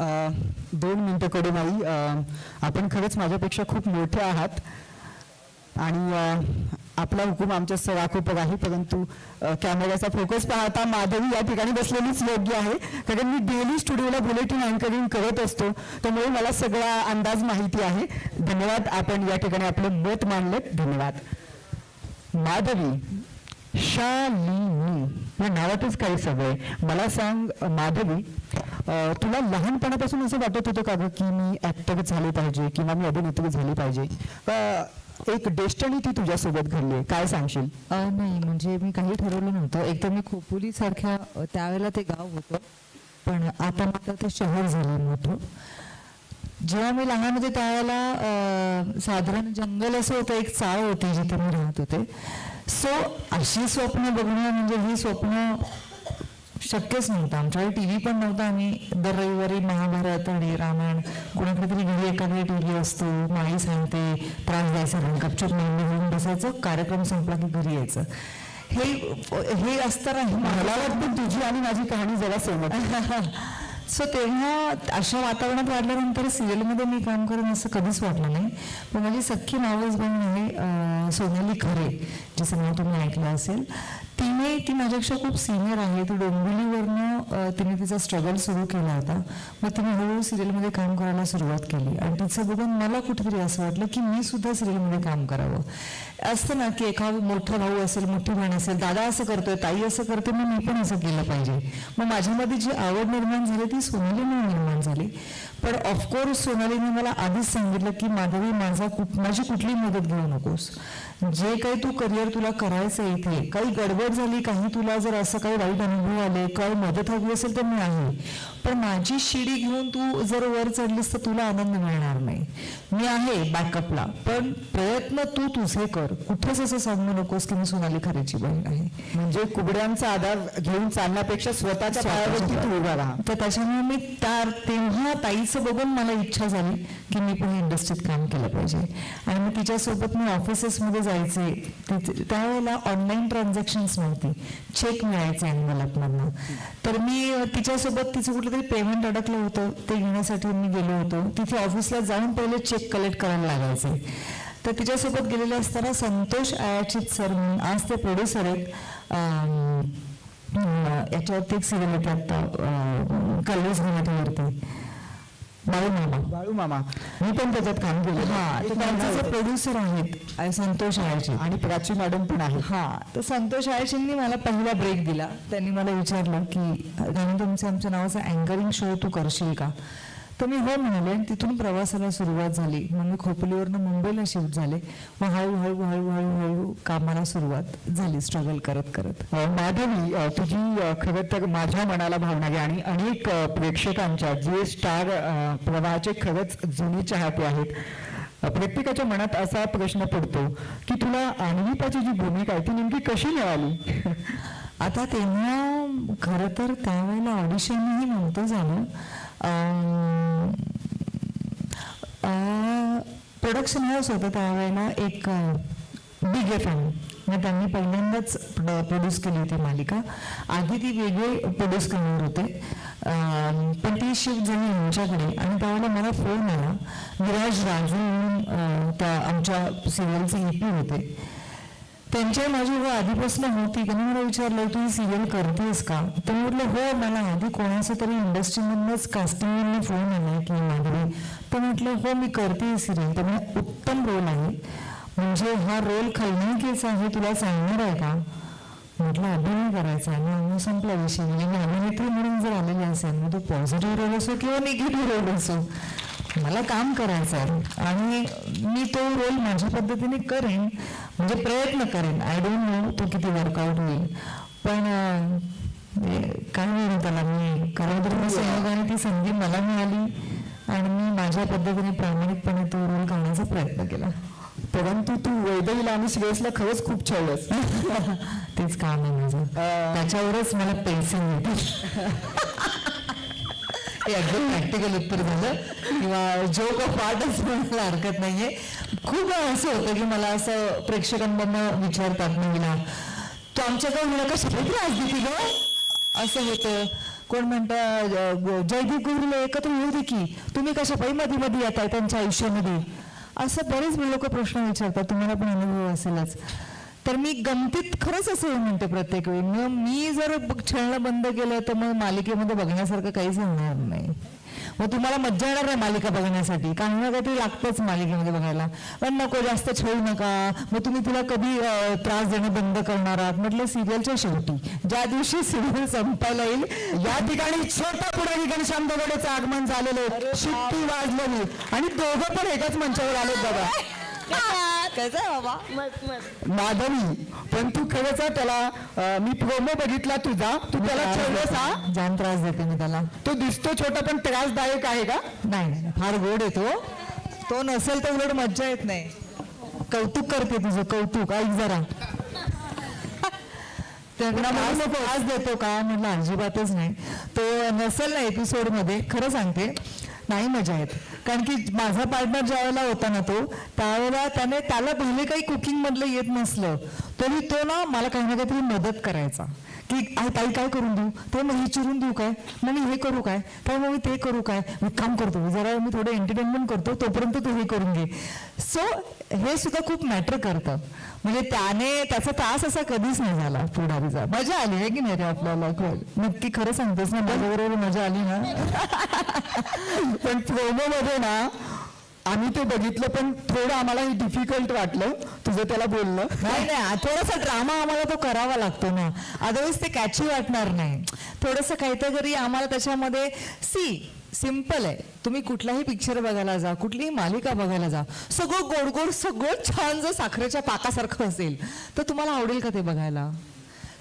दोन मिनटं कडे नाही आपण खरंच माझ्यापेक्षा खूप मोठे आहात. आणि आपला हुकूम आमच्या सराखोपर आहे परंतु कॅमेऱ्याचा फोकस पाहता माधवी या ठिकाणी बसलेलीच योग्य आहे. कारण मी डेली स्टुडिओला बुलेटिन अँकरिंग करत असतो त्यामुळे मला सगळा अंदाज माहिती आहे. धन्यवाद आपण या ठिकाणी आपलं मत मांडलं धन्यवाद. माधवी शालिनी या नावातच काही सवय. मला सांग माधवी तुला लहानपणापासून असं वाटत होतं का गं की मी ऍक्टर झाले पाहिजे किंवा मी अभिनेत्री झाली पाहिजे? एक डेस्टनी ती तुझ्यासोबत घडली आहे. काय सांगशील? अ, नाही म्हणजे मी काही ठरवलं नव्हतं. एक तर मी खोपोली सारख्या अ, त्यावेळेला ते गाव होतं. पण आता मात्र ते शहर झालं मोठं. जेव्हा मी लहान होते त्यावेळेला अ, साधारण जंगल असं होतं एक चाळ होती जिथे मी राहत होते. सो अशी स्वप्न बघणं म्हणजे ही स्वप्न शक्यच नव्हतं. आमच्याकडे टी व्ही पण नव्हता आम्ही दर रविवारी महाभारत आणि रामायण कोणाकडे तरी घरी एखादी टी व्ही असतो माई सांगते त्रास द्यायचा नाही गपचूप मांडी घालून बसायचं कार्यक्रम संपला की घरी यायचं. हे हे असताना मला वाटतं तुझी आणि माझी कहाणी जरा सेमत सो तेव्हा अशा वातावरणात वाढल्यानंतर सिरियलमध्ये मी काम करेन असं कधीच वाटलं नाही. पण माझी सख्खी मावस बहीण आहे सोनाली खरे. जिचं नाव तुम्ही ऐकलं असेल. तिने ती माझ्यापेक्षा खूप सिनियर आहे. ती डोंबिवलीवरनं तिने तिचा स्ट्रगल सुरू केला होता. मग तिने हळूहळू सिरियलमध्ये काम करायला सुरुवात केली. आणि तिचं बघून मला कुठेतरी असं वाटलं की मी सुद्धा सिरियलमध्ये काम करावं. असतं ना की एखादा मोठा भाऊ असेल मोठी बहीण असेल दादा असं करतोय ताई असं करते मग मी पण असं केलं पाहिजे. मग माझ्यामध्ये जी आवड निर्माण झाली ती सोनालीमुळे निर्माण झाली. पण ऑफकोर्स सोनालीने मला आधीच सांगितलं की माधवी माझा कुठ माझी कुठली मदत घेऊ नकोस. जे काही तू करिअर तुला करायचं आहे इथे. काही गडबड झाली काही तुला जर असं काही वाईट अनुभव आले काही मदत हवी असेल तर मी आहे. पण माझी शिडी घेऊन तू जर वर चढलीस तर तुला आनंद मिळणार नाही. मी आहे बॅकअपला पण प्रयत्न तू तुझे कर. कुठेच असं सांगू नकोस की मी सोनाली खरेची बहीण आहे. म्हणजे कुबड्यांचा आधार घेऊन चालण्यापेक्षा स्वतःच्या पायावरती तू उभा राहा. तर त्याच्यामुळे मी त्या तेव्हा ताईचं बघून मला इच्छा झाली. की मी पण इंडस्ट्रीत काम केलं पाहिजे. आणि मग तिच्यासोबत मी ऑफिसेसमध्ये जायचे. तिथे- त्यावेळेला ऑनलाईन ट्रान्झॅक्शन्स नव्हती. चेक मिळायचे एनवलपमधनं तर मी तिच्यासोबत तिचं कुठलं तरी पेमेंट अडकलं होतं. ते घेण्यासाठी मी गेलो होतो. तिथे ऑफिसला जाऊन पहिले चेक कलेक्ट करायला लागायचे. तर तिच्यासोबत गेलेले असताना संतोष आयाचित सर म्हणून आज ते प्रोड्युसर आहेत. याच्यावरती एक सिरियल येते आता कलर्स मराठीवरती बाळू मामा बाळू मामा मी पण त्याच्यात काम केलं. हा जे प्रोड्युसर आहेत संतोष आयाची आणि प्राची मॅडम पण आहे हा तर संतोष आयशींनी मला पहिला ब्रेक दिला. त्यांनी मला विचारलं की तुमचं आमच्या नावाचा अँकरिंग शो तू करशील का? तर मी हो म्हणाले आणि तिथून प्रवासाला सुरुवात झाली. मग मी खोपोलीवरनं मुंबईला शिफ्ट झाले. मग हळूहळू हळूहळू हळू कामाला सुरुवात झाली स्ट्रगल करत करत. माधवी तुझी खरं तर माझ्या मनाला भावना आणि अनेक प्रेक्षकांच्या जे स्टार प्रवाहाचे खरंच जुनी चाहते आहेत. प्रत्येकाच्या मनात असा प्रश्न पडतो की तुला अन्विताची जी भूमिका आहे ती नेमकी कशी मिळाली? आता तेव्हा खरं तर त्यावेळेला ऑडिशनही नव्हतं झालं. प्रोडक्शन हाऊस होतं त्यावेळेला एक बिग एफ एम मग त्यांनी पहिल्यांदाच प्रोड्यूस केली होती मालिका. आधी ती वेगळे प्रोड्यूस करणार होते. पण ती शिफ्ट झाली आमच्याकडे. आणि त्यावेळेला मला फोन आला विराज राजू म्हणून त्या आमच्या सिरियलचे ईपी होते. त्यांच्या माझी आधीपासून होती. त्यांनी मला विचारलं तू ही सिरियल करतेस का? तर म्हटलं हो मला आधी कोणाचं तरी इंडस्ट्रीमधनंच कास्टिंगमधनं फोन आला की माधवी तर म्हटलं हो मी करते सिरियल तर मला उत्तम रोल आहे. म्हणजे हा रोल खलनायकीचा आहे तुला सांगणार आहे का? म्हटलं अभिनय करायचा. आहे आणि मग संपला विषय. म्हणजे मी अभिनेत्री म्हणून जर आलेली असेल मग तो पॉझिटिव्ह रोल असो किंवा निगेटिव्ह रोल असो. मला काम करायचं आहे आणि मी तो रोल माझ्या पद्धतीने करेन म्हणजे प्रयत्न करेन. आय डोंट नो तो किती वर्कआउट होईल. पण काय म्हणू त्याला मी? कलावधर्म सहयोगाने ती संधी मला मिळाली आणि मी माझ्या पद्धतीने प्रामाणिकपणे तो रोल करण्याचा प्रयत्न केला. परंतु तू वैदहीला आणि श्रेयसला खरंच खूप छळलंस तेच काम आहे माझं. त्याच्यावरच मला पैसे मिळतात. हे अगदी प्रॅक्टिकल उत्तर झालं. किंवा जोक ऑफ आर्ट म्हणायला हरकत नाहीये. खूप असं होतं की मला असं प्रेक्षकांमधनं विचारतात मुलीला तू आमच्याकडे मुलं कशाला त्रास देते ग? असं होतं. कोण म्हणतं जयदीप गुरुला एकत्र येऊ दे की. तुम्ही कशा पै मध्ये मध्ये येत आहे त्यांच्या आयुष्यामध्ये? असं बरेच लोक प्रश्न विचारतात. तुम्हाला पण अनुभव असेलच. तर मी गमतीत खरंच असं म्हणते प्रत्येक वेळी. मग मी जर खेळणं बंद केलं तर मग मालिकेमध्ये बघण्यासारखं काहीच होणार नाही. मग तुम्हाला मज्जा येणार नाही मालिका बघण्यासाठी. काही ना काहीतरी लागतंच मालिकेमध्ये बघायला. पण नको जास्त खेळू नका. मग तुम्ही तिला कधी त्रास देणं बंद करणार आहात? म्हटलं सिरियलच्या शेवटी. ज्या दिवशी सिरियल संपायला येईल या ठिकाणी छोटा पुढारी घनश्याम दगडेचं आगमन झालेलं आहे. शिट्टी वाजलेली. आणि दोघं पण एकाच मंचावर आलेत बाबा कसं आहे बाबा. मस्त मस्त माधवी पण तू खरंच त्याला अं, मी प्रोमो बघितला तुझा. तू त्याला ठेवलंस हा? जाम त्रास देते मी त्याला. तो दिसतो छोटा पण त्रासदायक आहे का? नाही नाही नाही, फार गोड येतो तो. नसेल तर उलट मज्जा येत नाही. कौतुक करते तुझं कौतुक. ऐक जरा. त्यांना त्रास त्रास देतो का? म्हटलं अजिबातच नाही. तो नसेल ना एपिसोडमध्ये खरं सांगते. नाही मजा येत. कारण की माझा पार्टनर ज्यावेळेला होता ना तो त्यावेळेला त्याने त्याला भले काही कुकिंगमधलं येत नसलं तरी तो ना मला काही ना काहीतरी मदत करायचा. की ताई काय करून देऊ? ते मग हे चिरून देऊ काय? मग मी हे करू काय? तर मग मी ते करू काय? मी काम करतो. जरा मी थोडं एंटरटेनमेंट करतो तोपर्यंत तू हे करून घे. सो हे सुद्धा खूप मॅटर करतं. म्हणजे त्याने त्याचा त्रास असा कधीच नाही झाला पुढारीचा. मजा आली आहे की नाही रे आपल्याला? नक्की खरं सांगतेस ना माझ्याबरोबर मजा आली ना. पण प्रोमो मध्ये ना आम्ही ते बघितलं पण थोडं आम्हाला डिफिकल्ट वाटलं. तुझं त्याला बोलणं. नाही नाही थोडासा ड्रामा आम्हाला तो करावा लागतो ना. अदरवाईज ते कॅची वाटणार नाही. थोडंसं काहीतरी आम्हाला त्याच्यामध्ये सी सिंपल आहे. तुम्ही कुठलाही पिक्चर बघायला जा कुठलीही मालिका बघायला जा सगळं गोड गोड सगळं छान जर साखरेच्या पाकासारखं असेल तर तुम्हाला आवडेल का ते बघायला?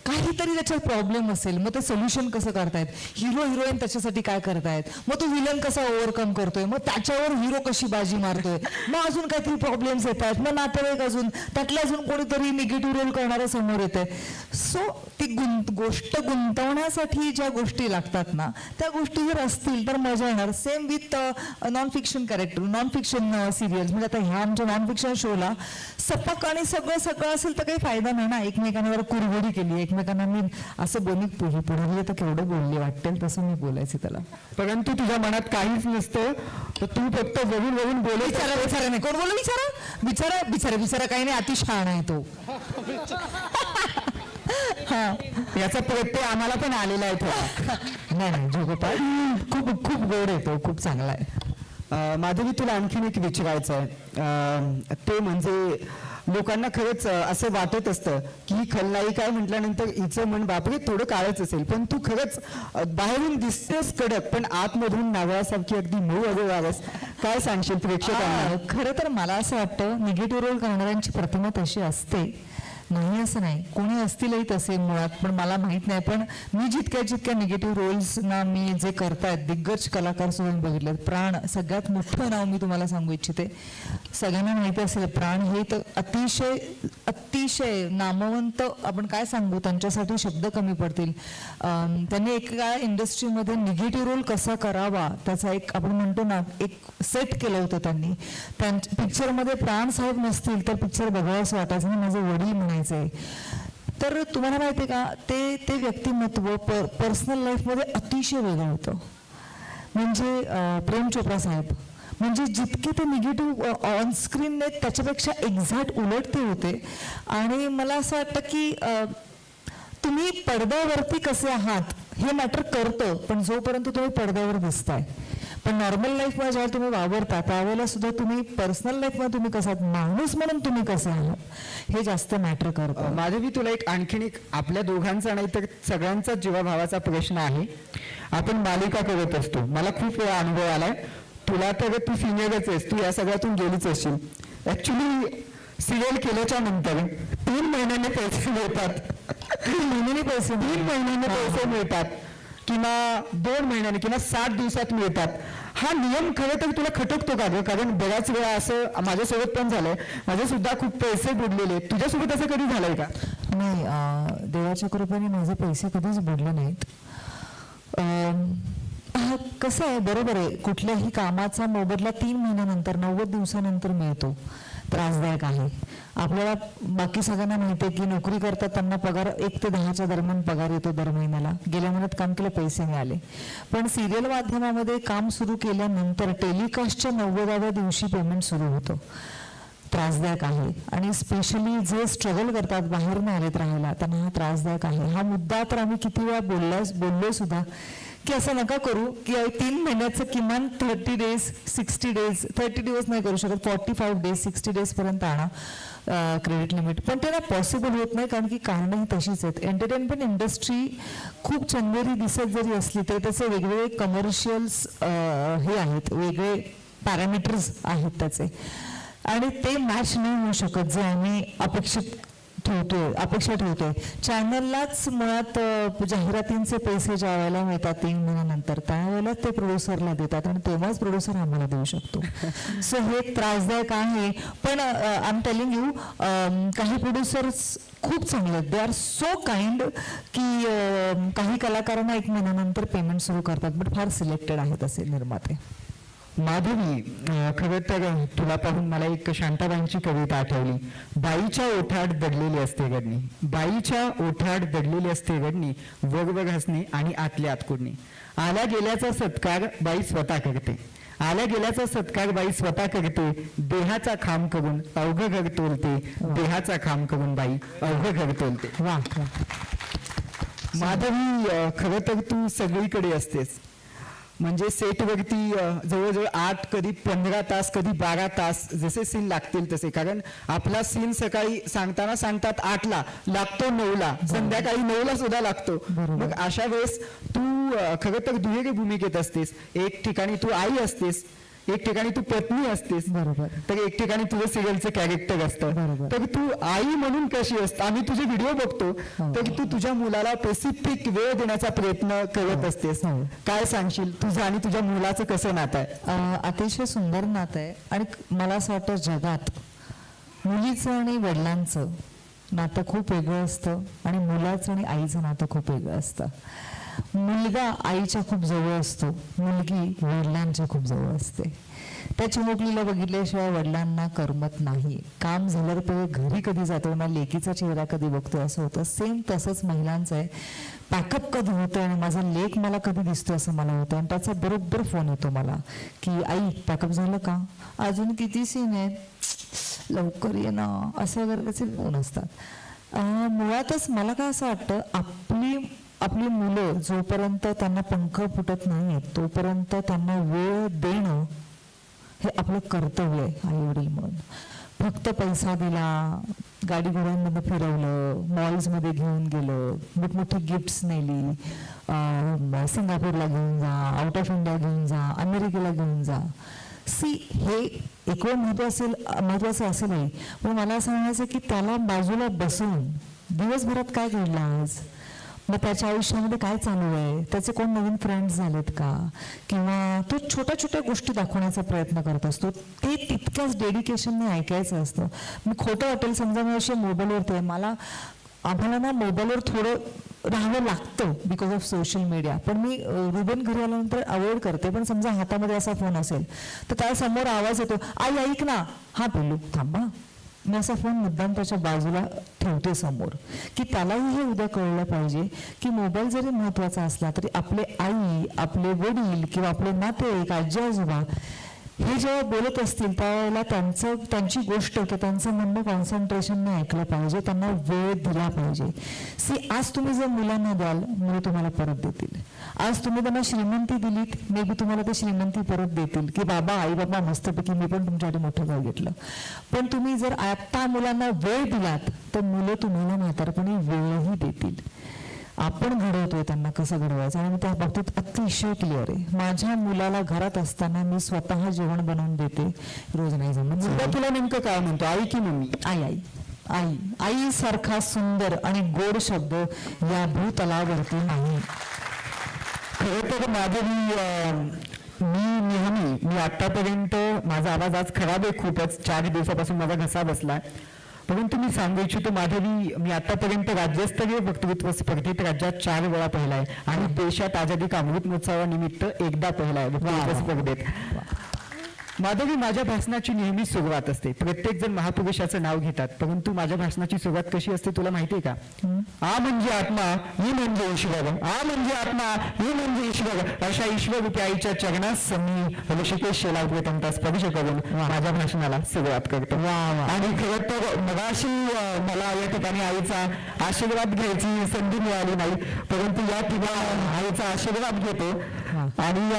काहीतरी त्याच्यात प्रॉब्लेम असेल. मग ते सोल्युशन कसं करतायत? हिरो हिरोईन त्याच्यासाठी काय करतायत? मग तो विलन कसा ओव्हरकम करतोय? मग त्याच्यावर हिरो कशी बाजी मारतोय? मग अजून काहीतरी प्रॉब्लेम्स येत आहेत मग नातेवाईक अजून त्यातलं अजून कोणीतरी निगेटिव्ह रोल करणारं समोर येत आहे सो ती गुंत गोष्ट गुंतवण्यासाठी ज्या गोष्टी लागतात ना त्या गोष्टी जर असतील तर मजा येणार. Same with non fiction character non fiction serials म्हणजे आता ह्या आमच्या नॉन फिक्शन शोला सपक आणि सगळं सगळं असेल तर काही फायदा नाही ना. एकमेकांवर कुरघोडी केली एकमेकांना मी असं बोलली पुढे पुढे तर केवढं बोलले वाटेल तसं मी बोलायचे त्याला. परंतु तुझ्या मनात काहीच नसतं तर तू फक्त बघून बघून बोलत विचारा विचारा नाही. कोण बोलू विचारा. बिचारा बिचारा बिचारा काही नाही अति शहाण आहे तो. हा. याचा प्रत्यय आम्हाला पण आलेला आहे थोडा. नाही नाही जोगोपाल खूप खूप गोड आहे तो खूप चांगला आहे. माधवी तुला आणखीन एक विचारायचं आहे. ते म्हणजे लोकांना खरंच असं वाटत असतं की ही खलनायिका आहे म्हटल्यानंतर हिचं मन बापरे थोडं काळच असेल. पण तू खरंच बाहेरून दिसतेस कडक पण आतमधून नागळासारखी अगदी मऊ अगोवारस काय सांगशील प्रेक्षकांना? खरं तर मला असं वाटतं निगेटिव्ह रोल करणाऱ्यांची प्रतिमा तशी असते. नाही असं नाही. कोणी असतीलही तसे मुळात पण मला माहीत नाही. पण मी जितक्या जितक्या निगेटिव्ह रोल्सना मी जे करतायत दिग्गज कलाकार सुद्धा मी बघितले प्राण सगळ्यात मोठं नाव मी तुम्हाला सांगू इच्छिते. सगळ्यांना माहिती असेल प्राण हे तर अतिशय अतिशय नामवंत आपण काय सांगू त्यांच्यासाठी शब्द कमी पडतील. त्यांनी एका इंडस्ट्रीमध्ये निगेटिव्ह रोल कसा करावा त्याचा एक आपण म्हणतो ना एक सेट केलं होतं त्यांनी. त्यां पिक्चरमध्ये प्राण साहेब नसतील तर पिक्चर बघावंच वाटायचं. माझे वडील म्हणायचे तर तुम्हाला माहिती आहे का ते ते व्यक्तिमत्व पर पर्सनल लाईफमध्ये अतिशय वेगळं होतं. म्हणजे प्रेम चोप्रा साहेब म्हणजे जितके ते निगेटिव्ह ऑन स्क्रीन आहेत त्याच्यापेक्षा एक्झॅक्ट उलट ते होते. आणि मला असं वाटतं की तुम्ही पडद्यावरती कसे आहात हे मॅटर करतं पण जोपर्यंत तुम्ही पडद्यावर दिसताय. पण नॉर्मल लाईफमध्ये जेव्हा तुम्ही वावरता त्यावेळेला सुद्धा तुम्ही पर्सनल लाईफमध्ये तुम्ही कसा माणूस म्हणून तुम्ही कसे आहात? हे जास्त मॅटर करतं. माधवी तुला एक आणखीन एक आपल्या दोघांचा नाही तर सगळ्यांचा जीवाभावाचा प्रश्न आहे. आपण मालिका करत असतो. मला खूप वेळा अनुभव आलाय. तुला तर तू सिनियरच आहेस. तू या सगळ्यातून गेलीच असशील. ऍक्च्युली सिरियल केल्याच्यानंतर तीन महिन्याने पैसे मिळतात. तीन महिन्याने पैसे तीन महिन्याने पैसे मिळतात. किंवा दोन महिन्याने किंवा सात दिवसात मिळतात. हा नियम खरं तर तुला खटकतो का गं? कारण बऱ्याच वेळा असं माझ्यासोबत पण झालंय. माझे सुद्धा खूप पैसे बुडलेले आहेत. तुझ्यासोबत असं कधी झालंय का? नाही देवाच्या कृपेने माझे पैसे कधीच बुडले नाहीत. कसं आहे बरोबर आहे. कुठल्याही कामाचा मोबदला तीन महिन्यानंतर नव्वद दिवसानंतर मिळतो. त्रासदायक आहे. आपल्याला बाकी सगळ्यांना माहिती आहे की नोकरी करतात त्यांना पगार एक ते दहाच्या दरम्यान पगार येतो दर महिन्याला. गेल्या महिन्यात काम केलं पैसे मिळाले. पण सिरियल माध्यमामध्ये काम सुरू केल्यानंतर टेलिकास्टच्या नव्वदाव्या दिवशी पेमेंट सुरू होतो. त्रासदायक आहे. आणि स्पेशली जे स्ट्रगल करतात बाहेर नाही आलेत राहायला त्यांना हा त्रासदायक आहे. हा मुद्दा तर आम्ही किती वेळा बोलला बोललो सुद्धा की असं नका करू की तीन महिन्याचं किमान thirty days sixty days thirty दिवस नाही करू शकत. फॉर्टी फाईव्ह डेज सिक्स्टी डेजपर्यंत आणा क्रेडिट लिमिट पण ते ना पॉसिबल होत नाही कारण की कारणं ही तशीच आहेत. एंटरटेनमेंट इंडस्ट्री खूप चंदेरी दिसत जरी असली तरी त्याचे वेगवेगळे कमर्शियल्स हे आहेत. वेगळे पॅरामीटर्स आहेत त्याचे. आणि ते मॅच नाही होऊ शकत जे आम्ही अपेक्षित ठेवतोय अपेक्षा ठेवतोय. चॅनललाच मुळात जाहिरातींचे पैसे ज्या वेळेला मिळतात तीन महिन्यानंतर त्यावेळेला ते प्रोड्युसरला देतात आणि तेव्हाच प्रोड्युसर आम्हाला देऊ शकतो. सो हे एक त्रासदायक आहे. पण आय एम टेलिंग यू काही प्रोड्युसर्स खूप चांगले आहेत. दे आर सो काइंड की काही कलाकारांना एक महिन्यानंतर पेमेंट सुरू करतात बट फार सिलेक्टेड आहेत असे निर्माते. माधवी खरं तर तुला पाहून मला एक शांताबाईंची कविता आठवली. बाईच्या ओठाड दडलेली असते गडणी. बाईच्या ओठाड दडलेली असते गडणी. वगवग हसणे आणि आतल्या आत कुडणे. आल्या गेल्याचा सत्कार बाई स्वतः करते. आल्या गेल्याचा सत्कार बाई स्वतः करते. देहाचा खांब करून अवघ घर तोलते. देहाचा खांब करून बाई अवघ घर तोलते. वा माधवी खरं तर तू सगळीकडे असतेस. म्हणजे सेटवरती जवळजवळ आठ कधी पंधरा तास कधी बारा तास जसे सीन लागतील तसे. कारण आपला सीन सकाळी सांगताना सांगतात आठला लागतो नऊला. संध्याकाळी नऊला सुद्धा लागतो. मग अशा वेळेस तू खरं तर दुहेरी भूमिकेत असतेस. एक ठिकाणी तू आई असतेस. एक ठिकाणी तू पत्नी असतेस बरोबर. तर एक ठिकाणी तुझं सिरियलचं कॅरेक्टर असतं बरोबर. तर तू आई म्हणून कशी असते आम्ही तुझे व्हिडिओ बघतो हो. तर तू तुझ्या मुलाला स्पेसिफिक वेळ देण्याचा प्रयत्न करत असतेस हो. काय सांगशील तुझं आणि तुझ्या मुलाचं कसं नातं आहे अतिशय सुंदर नातं आहे आणि मला असं वाटतं जगात मुलीचं आणि वडिलांचं नातं खूप वेगळं असतं आणि मुलाचं आणि आईचं नातं खूप वेगळं असतं मुलगा आईच्या खूप जवळ असतो. मुलगी वडिलांच्या खूप जवळ असते. त्या चिमुकलीला बघितल्याशिवाय वडिलांना करमत नाही. काम झालं तर घरी कधी जातो ना लेकीचा चेहरा कधी बघतो असं होतं. सेम तसंच महिलांचं आहे. पॅकअप कधी होतं आणि माझा लेख मला कधी दिसतो असं मला होतं आणि त्याचा बरोबर फोन येतो मला की आई पॅकअप झालं का? अजून किती सीन आहेत? लवकर ये ना. असं वगैरे त्याचे फोन असतात मुळातच मला काय असं वाटतं आपली आपली मुलं जोपर्यंत त्यांना पंख फुटत नाहीत तोपर्यंत त्यांना वेळ देणं हे आपलं कर्तव्य आहे आई वडील म्हणून. फक्त पैसा दिला गाडी घोड्यांमध्ये फिरवलं मॉल्समध्ये घेऊन गेलं मोठमोठी गिफ्ट्स नेली सिंगापूरला घेऊन जा आउट ऑफ इंडिया घेऊन जा अमेरिकेला घेऊन जा. सी हे एकवेळ महत्त्व असेल महत्वाचं असेलही पण मला सांगायचं की त्याला बाजूला बसून दिवसभरात काय घडलं आज? मग त्याच्या आयुष्यामध्ये काय चालू आहे? त्याचे कोण नवीन फ्रेंड्स झालेत का? किंवा तो छोट्या छोट्या गोष्टी दाखवण्याचा प्रयत्न करत असतो. ते तितक्याच डेडिकेशनने ऐकायचं असतं. मी खोटं वाटेल समजा मी असे मोबाईलवरती आहे. मला आम्हाला ना मोबाईलवर थोडं राहावं लागतं बिकॉज ऑफ सोशल मीडिया पण मी रुबन घरी आल्यानंतर अवॉइड करते. पण समजा हातामध्ये असा फोन असेल तर त्या समोर आवाज येतो आई ऐक ना. हा बोलू थांबा मी असा फोन मुद्दाम त्याच्या बाजूला ठेवते समोर. की त्यालाही हे उद्या कळलं पाहिजे की मोबाईल जरी महत्त्वाचा असला तरी आपले आई आपले वडील किंवा आपले नातेवाईक आजी आजोबा हे जेव्हा बोलत असतील त्यावेळेला त्यांचं त्यांची गोष्ट किंवा त्यांचं म्हणणं कॉन्सन्ट्रेशनने ऐकलं पाहिजे. त्यांना वेळ दिला पाहिजे. सी आज तुम्ही जर मुलांना द्याल मुलं तुम्हाला परत देतील. आज तुम्ही त्यांना श्रीमंती दिलीत मे बी तुम्हाला ते श्रीमंती परत देतील. की बाबा आई बाबा मस्तपैकी मी पण तुमच्यासाठी मोठं गाव घेतलं. पण तुम्ही जर आत्ता मुलांना वेळ दिलात तर मुलं तुम्हाला म्हातारपणी वेळही देतील. आपण घडवतोय त्यांना कसं घडवायचं? आणि मी त्या बाबतीत अतिशय क्लिअर आहे. माझ्या मुलाला घरात असताना मी स्वतः जेवण बनवून देते. रोज नाही जमत. तुला नेमकं काय म्हणतो? आई की मम्मी? आई आई. आई. आई सारखा सुंदर आणि गोड शब्द या भूतलावरती नाही. खरं तर माधवी अं, मी नेहमी मी आतापर्यंत माझा आवाज आज खराब आहे. खूपच चार दिवसापासून माझा घसा बसलाय. परंतु मी सांगू इच्छितो माधवी मी आतापर्यंत राज्यस्तरीय वक्तृत्व स्पर्धेत राज्यात चार वेळा पहिलाय. आणि देशात आझादी का अमृत महोत्सवानिमित्त एकदा पहिलाय वक्तृत्व स्पर्धेत. माधवी माझ्या भाषणाची नेहमी सुरुवात असते. प्रत्येक जण महापुरुषाचं नाव घेतात. परंतु माझ्या भाषणाची सुरुवात कशी असते तुला माहितीये का? आ म्हणजे आत्मा ही म्हणजे ईश्वर. आ म्हणजे आत्मा ही म्हणजे ईश्वर. अशा ईश्वर रूपी आईच्या चरणास मी ऋषिकेश शेलावृतंता स्पर्श करून माझ्या भाषणाला सुरुवात करतो. आणि खरं तर मगाशी मला या ठिकाणी आईचा आशीर्वाद घ्यायची संधी मिळाली नाही. परंतु या ठिकाणी आईचा आशीर्वाद घेतो. आणि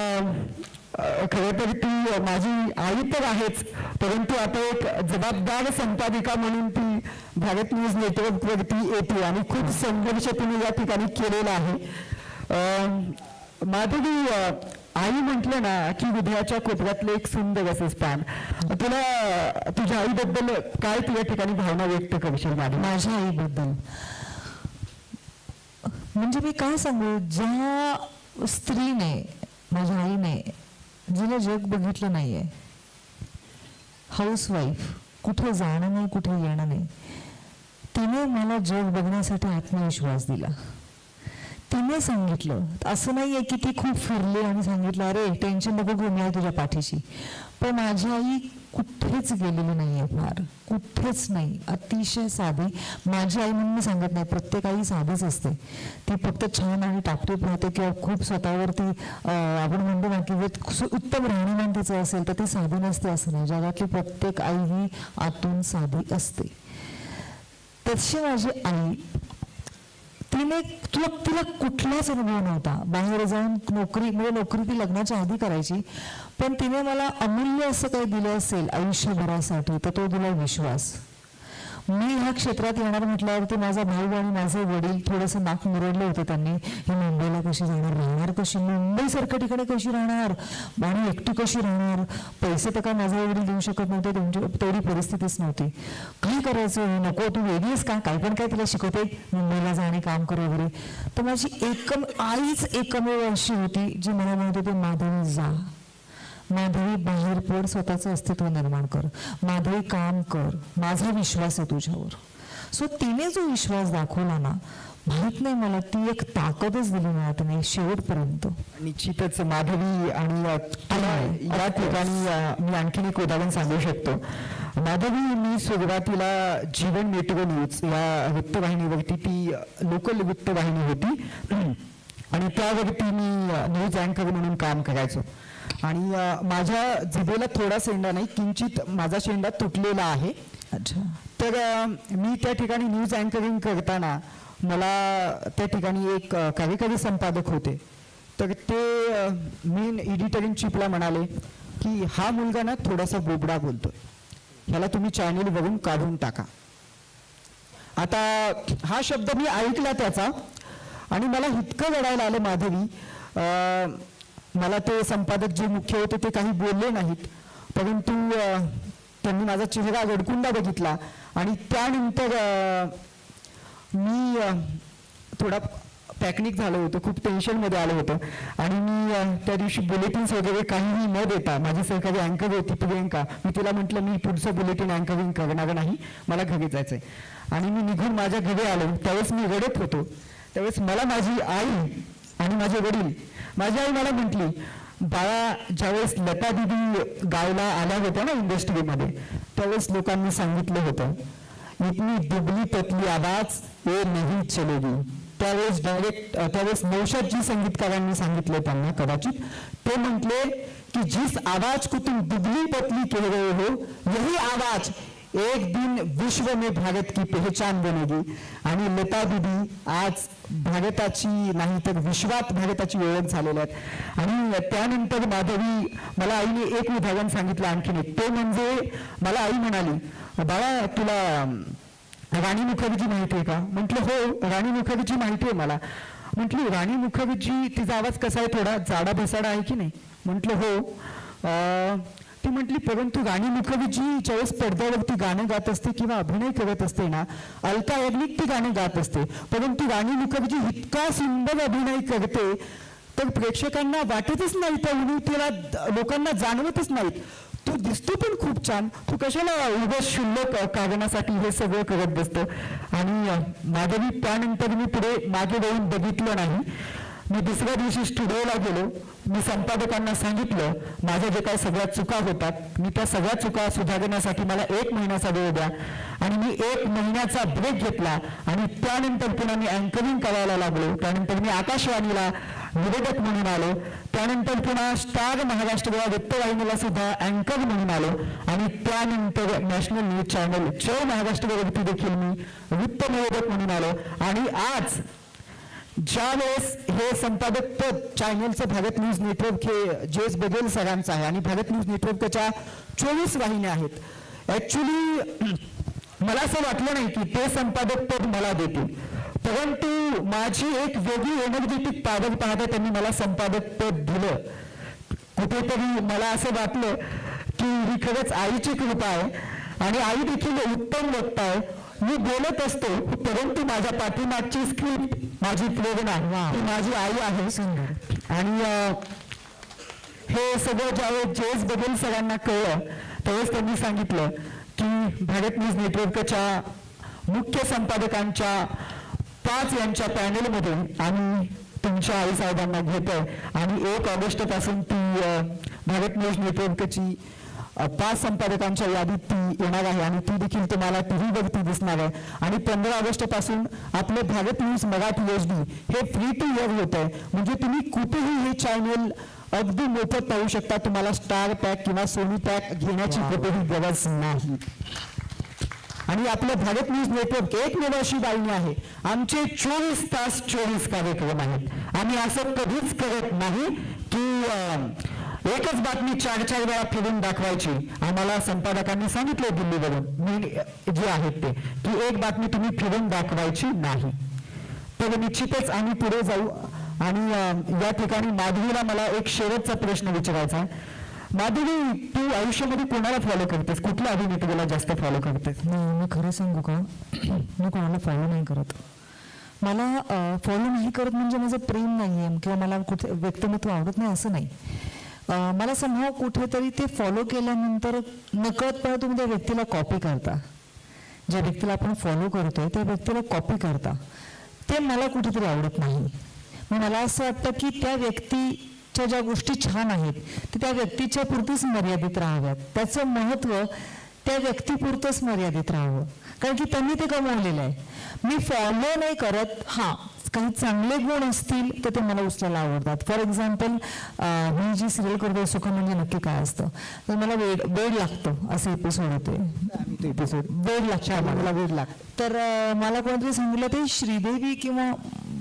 खरं तर ती माझी आई तर आहेच परंतु आता एक जबाबदार संपादिका म्हणून ती भारत न्यूज नेटवर्कवरती येते आणि खूप संघर्ष तिने या ठिकाणी केलेला आहे. माधवी आई म्हटलं ना की हृदयाच्या कोपऱ्यातलं एक सुंदर असं स्थान. तुला तुझ्या आईबद्दल काय तुझ्या ठिकाणी भावना व्यक्त करशील माधवी? माझ्या आईबद्दल? म्हणजे मी काय सांगू? ज्या स्त्रीने माझ्या आईने जिने जग बघितलं नाहीये. हाऊसवाईफ कुठे जाणं नाही कुठे येणं नाही. तिने मला जग बघण्यासाठी आत्मविश्वास दिला. तिने सांगितलं असं नाही आहे की ती खूप फिरली आणि सांगितलं अरे टेन्शन नको घेऊन तुझ्या पाठीशी. पण माझी आई कुठेच गेलेली आहे फार. कुठेच नाही. अतिशय साधी. माझी आई म्हणून मी सांगत नाही. प्रत्येक आई साधीच असते. ती फक्त छान आणि टापटीप राहते किंवा खूप स्वतःवरती आपण म्हणतो ना की उत्तम राहणीमान तिचं असेल तर ती साधी नसते असं नाही. जगातली प्रत्येक आई ही आतून साधी असते. तशी माझी आई तिने तुला तिला कुठलाच अनुभव नव्हता. बाहेर जाऊन नोकरी म्हणजे नोकरी ती लग्नाच्या आधी करायची. पण तिने मला अमूल्य असं काही दिलं असेल आयुष्यभरासाठी तर तो दिला विश्वास. मी ह्या क्षेत्रात येणार म्हटल्यावरती माझा भाऊ आणि माझे वडील थोडंसं नाक मुरडले होते त्यांनी. ही मुंबईला कशी जाणार? राहणार कशी? मुंबईसारख्या ठिकाणी कशी राहणार? आणि एकटी कशी राहणार? पैसे तर काय माझे वडील देऊ शकत नव्हते त्यांची तेवढी परिस्थितीच नव्हती. काय करायचं? नको तू वेगळीच का? काय पण काय तिला शिकवते? मुंबईला जा आणि काम कर वगैरे. तर माझी एकम आईच एकमेव अशी होती जी मला म्हणत होती माधवी जा. माधवी बाहेर पड स्वतःचं अस्तित्व निर्माण कर. माधवी काम कर. माझा विश्वास आहे तुझ्यावर. सो तिने जो विश्वास दाखवला ना माहीत नाही मला ती एक ताकदच दिली मला तिने शेवटपर्यंत. निश्चितच माधवी आणि या ठिकाणी मी आणखीन एक उदाहरण सांगू शकतो. माधवी मी सुरुवातीला जीवन मेट्रो न्यूज या वृत्तवाहिनीवरती ती लोकल वृत्तवाहिनी होती. आणि त्यावरती मी न्यूज अँकर म्हणून काम करायचो. आणि माझ्या जिभेला थोडा शेंडा नाही किंचित माझा शेंडा तुटलेला आहे. अच्छा. तर मी त्या ठिकाणी न्यूज अँकरिंग करताना मला त्या ठिकाणी एक कार्यकारी संपादक होते. तर ते मेन एडिटर इन चीफला म्हणाले की हा मुलगा ना थोडासा बोबडा बोलतोय. ह्याला तुम्ही चॅनेलवरून काढून टाका. आता हा शब्द मी ऐकला त्याचा आणि मला इतकं रडायला आलं माधवी. मला ते संपादक जे मुख्य होते ते काही बोलले नाहीत. परंतु त्यांनी माझा चेहरा गडकुंडा बघितला आणि त्यानंतर मी थोडा पॅकनिक झालो होतो खूप टेन्शनमध्ये आलो होतं. आणि मी त्या दिवशी बुलेटिन्स वगैरे काहीही न देता माझी सहकारी अँकर होती प्रियंका मी तिला म्हटलं मी पुढचं बुलेटिन अँकरिंग करणार नाही मला घरी जायचं आहे आणि मी निघून माझ्या घरी आलो. त्यावेळेस मी रडत होतो. त्यावेळेस मला माझी आई आणि माझे वडील माझी आई मला म्हटली बाळा ज्यावेळेस लता दिदी गावला आल्या होत्या ना इंडस्ट्रीमध्ये त्यावेळेस लोकांनी सांगितलं होतं इतनी दुबली पतली आवाज ये नाही चलेगी. त्यावेळेस डायरेक्ट त्यावेळेस नौशादजी संगीतकारांनी सांगितले त्यांना कदाचित. ते म्हटले की जिस आवाज को तुम दुबली पतली कह रहे हो यही आवाज एक दिन विश्व में भारत की पहचान बनेगी. आणि लता दीदी आज भारताची नाही तर विश्वात भारताची ओळख झालेल्या आहेत. आणि त्यानंतर माधवी मला आईने एक उदाहरण सांगितलं आणखीन एक. ते म्हणजे मला आई म्हणाली बाळा तुला राणी मुखर्जी माहिती आहे का? म्हटलं हो राणी मुखर्जी माहिती आहे मला. म्हटली राणी मुखर्जी तिचा आवाज कसा आहे? थोडा जाडा भसाडा आहे की नाही? म्हटलं हो. अं, ती म्हटली परंतु राणी मुखर्जी ज्यावेळेस पडद्यावरती गाणं गात असते किंवा अभिनय करत असते ना अलका याग्निक ती गाणं गात असते. परंतु राणी मुखर्जी इतका सुंदर अभिनय करते तर प्रेक्षकांना वाटतच नाही त्या उन्नीतीला लोकांना जाणवतच नाहीत. तू दिसतो पण खूप छान. तू कशाला उभं शुल्लक कारणासाठी हे सगळं करत बसतं? आणि माधवी त्यानंतर मी पुढे मागे वळून बघितलं नाही. मी दुसऱ्या दिवशी स्टुडिओला गेलो. मी संपादकांना सांगितलं माझ्या जे काही सगळ्या चुका होतात मी त्या सगळ्या चुका सुधारण्यासाठी मला एक महिन्याचा वेळ द्या. आणि मी एक महिन्याचा ब्रेक घेतला आणि त्यानंतर पुन्हा मी अँकरिंग करायला लागलो. त्यानंतर मी आकाशवाणीला निवेदक म्हणून आलो. त्यानंतर पुन्हा स्टार महाराष्ट्र या वृत्तवाहिनीला सुद्धा अँकर म्हणून आलो. आणि त्यानंतर नॅशनल न्यूज चॅनल जय महाराष्ट्रवरती देखील मी वृत्त निवेदक म्हणून आलो. आणि आज ज्या वेळेस हे संपादक पद चॅनलचं भारत न्यूज नेटवर्क हे जेस बघेल सरांचं आहे आणि भारत न्यूज नेटवर्कच्या चोवीस वाहिन्या आहेत. ऍक्च्युली मला असं वाटलं नाही की ते संपादक पद मला देतील. परंतु माझी एक वेगळी एनर्जेटिक पावर पाहता त्यांनी मला संपादक पद दिलं. कुठेतरी मला असं वाटलं की ही खरंच आईची कृपा आहे आणि आई देखील उत्तम वक्ता आहे. मी बोलत असतो परंतु माझ्या पाठीमागची स्क्रिप्ट माझी प्रेरणा ही माझी आई आहे. सुंदर. आणि हे सगळं ज्यावेळेस जेस बदल सरांना कळलं त्यावेळेस त्यांनी सांगितलं की भारत न्यूज नेटवर्कच्या मुख्य संपादकांच्या पाच यांच्या पॅनलमधून आम्ही तुमच्या आई साहेबांना घेतोय. आणि एक ऑगस्टपासून ती भारत न्यूज नेटवर्कची पाच संपादकांच्या यादीत ती येणार आहे आणि ती देखील तुम्हाला टीव्हीवरती दिसणार आहे. आणि पंधरा ऑगस्टपासून आपलं Bharat news Marathi H D हे फ्री टू इयर होत आहे म्हणजे तुम्ही कुठेही हे चॅनल अगदी मोफत पाहू शकता. तुम्हाला स्टार पॅक किंवा सोनी पॅक घेण्याची कुठेही गरज नाही. आणि आपलं भारत न्यूज नेटवर्क एकमेव अशी बाईनी आहे. आमचे चोवीस तास चोवीस कार्यक्रम आहेत. आम्ही असं कधीच करत नाही की एकच बातमी चार चार वेळा फिरून दाखवायची. आम्हाला संपादकांनी सांगितले दिल्लीवरून. मी जे आहेत ते की एक बातमी तुम्ही फिरून दाखवायची नाही. तर निश्चितच आम्ही पुढे जाऊ. आणि या ठिकाणी माधवीला मला एक शेवटचा प्रश्न विचारायचा आहे. माधवी तू आयुष्यामध्ये कोणाला फॉलो करतेस? कुठल्या अभिनेत्रीला जास्त फॉलो करतेस? नाही मी खरं सांगू का? मी कोणाला फॉलो नाही करत. मला फॉलो नाही करत म्हणजे माझं प्रेम नाही आहे किंवा मला कुठे व्यक्तिमत्व आवडत नाही असं नाही. मला समहा कुठेतरी ते फॉलो केल्यानंतर नकळतपणे तुम्ही त्या व्यक्तीला कॉपी करता. ज्या व्यक्तीला आपण फॉलो करतोय त्या व्यक्तीला कॉपी करता. ते मला कुठेतरी आवडत नाही. मग मला असं वाटतं की त्या व्यक्तीच्या ज्या गोष्टी छान आहेत ते त्या व्यक्तीच्या पुरतीच मर्यादित राहाव्यात. त्याचं महत्त्व त्या व्यक्तीपुरतंच मर्यादित राहावं. कारण की त्यांनी ते कमवलेलं आहे. मी फॉलो नाही करत हां काही चांगले गुण असतील तर ते मला उचलायला आवडतात. फॉर एक्झाम्पल मी जी सिरियल करते सुख म्हणजे नक्की काय असतं? तर मला वेळ वेळ लागतो असे एपिसोड होते एपिसोड वेळ लागतो. मला वेळ लागतो. तर मला कोणतरी सांगितलं ते श्रीदेवी किंवा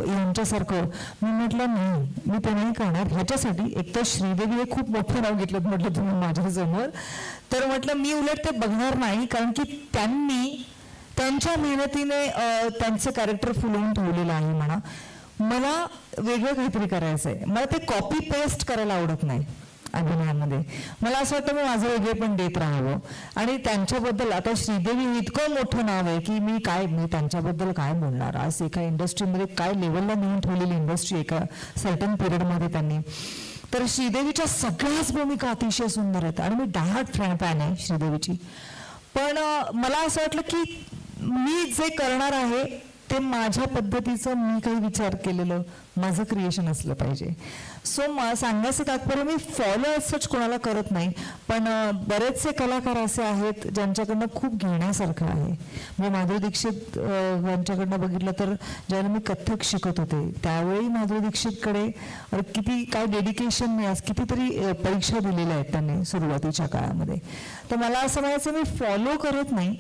यांच्यासारखं. मी म्हटलं नाही मी ते नाही करणार. ह्याच्यासाठी एक तर श्रीदेवी हे खूप मोठं नाव घेतलं म्हटलं तुम्ही माझ्यासमोर. तर म्हटलं मी उलट ते बघणार नाही कारण की त्यांनी त्यांच्या मेहनतीने त्यांचं कॅरेक्टर फुलवून ठेवलेलं आहे म्हणा. मला वेगळं काहीतरी करायचं आहे मला ते कॉपी पेस्ट करायला आवडत नाही अभिनयामध्ये. मला असं वाटतं मी माझं वेगळे पण देत राहावं. आणि त्यांच्याबद्दल आता श्रीदेवी इतकं मोठं नाव आहे की मी काय मी त्यांच्याबद्दल काय बोलणार? आज एका इंडस्ट्रीमध्ये काय लेवलला नेऊन ठेवलेली इंडस्ट्री एका सर्टन पिरियडमध्ये त्यांनी. तर श्रीदेवीच्या सगळ्याच भूमिका अतिशय सुंदर आहेत. आणि मी डायहार्ट फॅन आहे श्रीदेवीची. पण मला असं वाटलं की मी जे करणार आहे ते माझ्या पद्धतीचं मी काही विचार केलेलं माझं क्रिएशन असलं पाहिजे. सो म सांगायचं तात्पर्य मी फॉलो सच कोणाला करत नाही पण बरेचसे कलाकार असे आहेत ज्यांच्याकडनं खूप घेण्यासारखं आहे. मी माधुरी दीक्षित यांच्याकडनं बघितलं तर ज्यावेळी मी कथ्थक शिकत होते त्यावेळी माधुरी दीक्षितकडे किती काय डेडिकेशन मिळास कितीतरी परीक्षा दिलेल्या आहेत त्यांनी सुरुवातीच्या काळामध्ये. तर मला असं म्हणायचं मी फॉलो करत नाही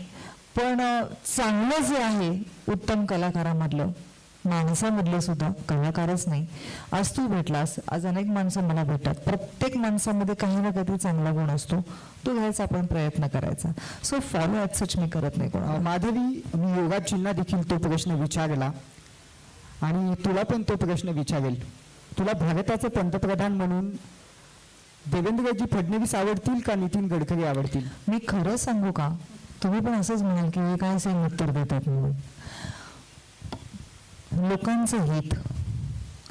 पण चांगलं जे आहे उत्तम कलाकारामधलं माणसामधलं सुद्धा कलाकारच नाही. आज तू भेटलास आज अनेक माणसं मला भेटतात. प्रत्येक माणसामध्ये काही ना काहीतरी चांगला गुण असतो. तो घ्यायचा आपण प्रयत्न करायचा. सो फॉलो ॲट सच मी करत नाही कोणाला. अं, माधवी मी योगाजींना देखील तो प्रश्न विचारला. आणि तुला पण तो प्रश्न विचारेल. तुला भारताचे पंतप्रधान म्हणून देवेंद्रजी फडणवीस आवडतील का नितीन गडकरी आवडतील? मी खरं सांगू का? तुम्ही पण असंच म्हणाल की हे काय सेम उत्तर देतात म्हणून. लोकांचं हित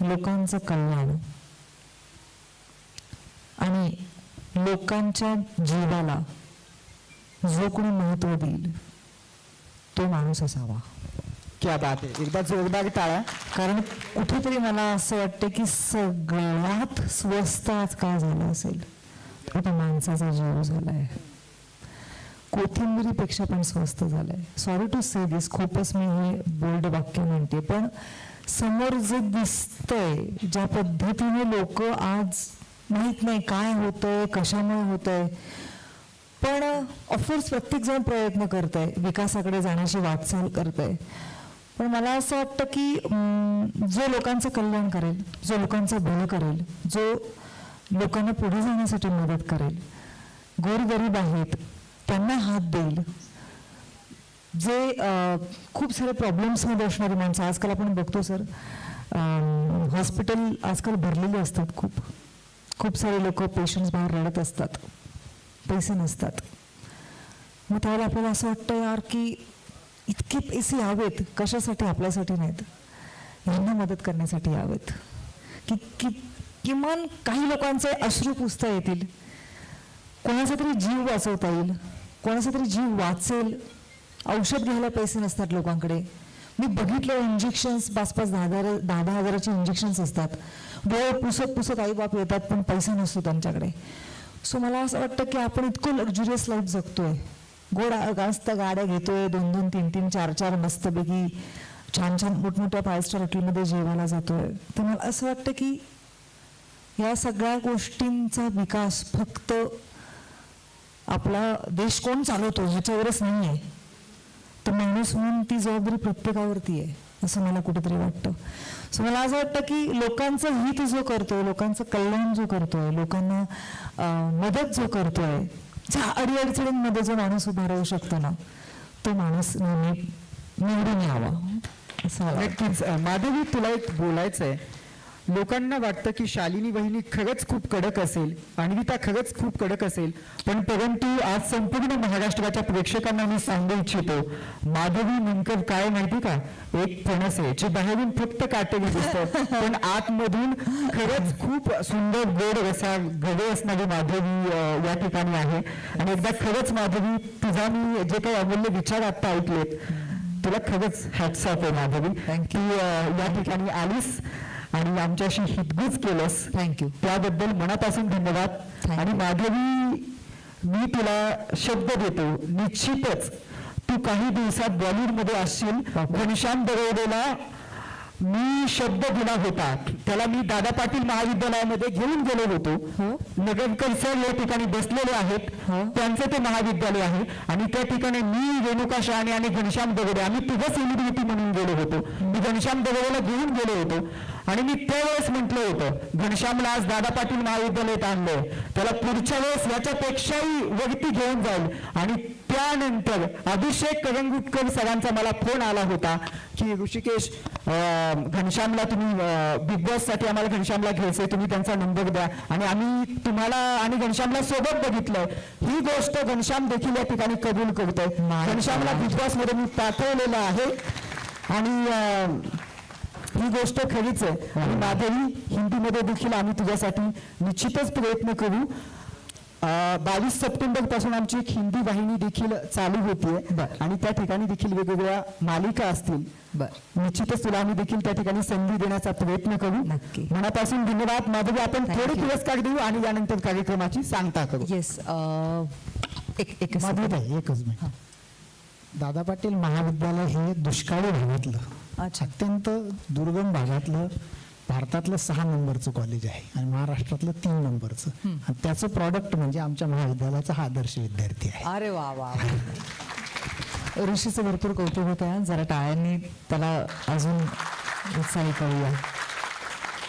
लोकांचं कल्याण आणि लोकांच्या जीवाला जो कोणी महत्त्व देईल तो माणूस असावा. क्या बात आहे. एकदा जोरदार टाळ्या कारण कुठेतरी मला असं वाटतं की सगळ्यात स्वस्त आज काय झालं असेल? तो माणसाचा जीव झालाय. कोथिंबिरीपेक्षा पण स्वस्त झालं आहे सॉरी टू से दिस खूपच मी हे बोल्ड वाक्य म्हणते पण समोर जे दिसतंय ज्या पद्धतीने लोक आज माहीत नाही काय होतंय कशामुळे होतंय पण ऑफकोर्स प्रत्येक जण प्रयत्न करत आहे विकासाकडे जाण्याची वाटचाल करत आहे पण मला असं वाटतं की जो लोकांचं कल्याण करेल जो लोकांचं भलं करेल जो लोकांना पुढे जाण्यासाठी मदत करेल गोरगरीब आहेत त्यांना हात देईल. जे खूप सारे प्रॉब्लेम्समध्ये असणारी माणसं आजकाल आपण बघतो सर हॉस्पिटल आजकाल भरलेले असतात खूप. खूप सारे लोक पेशंट्स बाहेर रडत असतात. पैसे नसतात. मग त्यावेळेला आपल्याला असं वाटतं यार की इतके पैसे यावेत कशासाठी आपल्यासाठी नाहीत? यांना मदत करण्यासाठी यावेत. की कि किमान काही लोकांचे अश्रू पुसता येतील. कोणाचा तरी जीव वाचवता येईल. कोणाचा तरी जीव वाचेल. औषध घ्यायला पैसे नसतात लोकांकडे. मी बघितलं इंजेक्शन्स पाच पाच दहा हजार दहा दहा हजाराचे इंजेक्शन्स असतात. डोळे पुसत पुसत आई बाप येतात पण पैसा नसतो त्यांच्याकडे. सो मला असं वाटतं की आपण इतकं लक्झुरियस लाईफ जगतोय. गोड मस्त गाड्या घेतोय दोन दोन तीन तीन चार चार मस्तपैकी छान छान मोठमोठ्या फाय स्टार हॉटेलमध्ये जेवायला जातोय. तर मला असं वाटतं की या सगळ्या गोष्टींचा विकास फक्त आपला देश कोण चालवतो ह्याच्यावरच नाही आहे तर माणूस म्हणून ती जबाबदारी प्रत्येकावरती आहे असं मला कुठेतरी वाटतं. सो मला असं वाटतं की लोकांचं हित जो करतोय लोकांचं कल्याण जो करतोय लोकांना मदत जो करतोय ज्या अडीअडचणींमध्ये जो माणूस उभा राहू शकतो ना तो माणूस नेहमी निवडून यावा असं नक्कीच. माधवी तुला एक बोलायचं आहे लोकांना वाटतं की शालिनी वहिनी खरंच खूप कडक असेल अन्विता खरंच खूप कडक असेल पण परंतु आज संपूर्ण महाराष्ट्राच्या प्रेक्षकांना मी सांगू इच्छितो माधवी नेमकं काय माहिती का? एक फणस आहे जे बाहेरून फक्त काटेरी दिसतं पण आतमधून खरंच खूप सुंदर गोड असा गडे असणारी माधवी या ठिकाणी आहे. आणि एकदा खरंच माधवी तुझा मी जे काही अमूल्य विचार आता ऐकलेत तुला खरंच हॅट्स ऑफ आहे माधवी. की या ठिकाणी आलीस. आणि आमच्याशी हितगुज केलंस. You. त्याबद्दल मनापासून धन्यवाद. आणि. माधवी मी तुला शब्द देतो. निश्चितच तू काही दिवसात बॉलिवूडमध्ये असशील. घनश्याम दरवडेला मी शब्द दिला होता. त्याला मी दादा पाटील महाविद्यालयामध्ये घेऊन गेलो होतो. हो. नगरकर सर या ठिकाणी बसलेले आहेत. हो. त्यांचं ते महाविद्यालय आहे. आणि त्या ठिकाणी मी रेणुका शहाणे आणि घनश्याम दगडे आम्ही तिघं सेलिब्रिटी म्हणून गेलो होतो. मी घनश्याम दगडेला घेऊन गेलो होतो. आणि मी त्यावेळेस म्हटलं होतं घनश्यामला आज दादा पाटील महाविद्यालयात आणलंय. त्याला पुढच्या वेळेस याच्यापेक्षाही वरती घेऊन जाईल. आणि त्यानंतर अभिषेक करंगुटकर सरांचा मला फोन आला होता की ऋषिकेश घनश्यामला तुम्ही बिग बॉससाठी आम्हाला घनश्यामला घ्यायचंय तुम्ही त्यांचा नंबर द्या. आणि आम्ही तुम्हाला आणि घनश्यामला सोबत बघितलंय ही गोष्ट घनश्याम देखील या ठिकाणी कबूल करतोय. घनश्यामला. बिग बॉसमध्ये मी पाठवलेलं आहे. आणि ही गोष्ट खरीच आहे. आणि माधवी हिंदीमध्ये देखील आम्ही तुझ्यासाठी निश्चितच प्रयत्न करू. बावीस सप्टेंबरपासून आमची एक हिंदी वाहिनी देखील चालू होतीये. बरं. आणि त्या ठिकाणी देखील वेगवेगळ्या मालिका असतील. बरं. निश्चितच तुला आम्ही देखील त्या ठिकाणी संधी देण्याचा प्रयत्न करू. नक्की. मनापासून धन्यवाद. माधवी आपण थोडे. पुरस्कार देऊ आणि यानंतर कार्यक्रमाची सांगता करू. येस एकच मिनिट. दादा पाटील महाविद्यालय हे दुष्काळी भागातलं. अत्यंत दुर्गम भागातलं भारतातलं सहा नंबरचं कॉलेज आहे आणि महाराष्ट्रातलं तीन नंबरचं. आणि त्याचं प्रॉडक्ट म्हणजे आमच्या महाविद्यालयाचा हा आदर्श विद्यार्थी आहे. अरे वा वा. ऋषीचं भरपूर कौतुक होतं. जरा टाळ्यांनी त्याला अजून उत्साही करूया.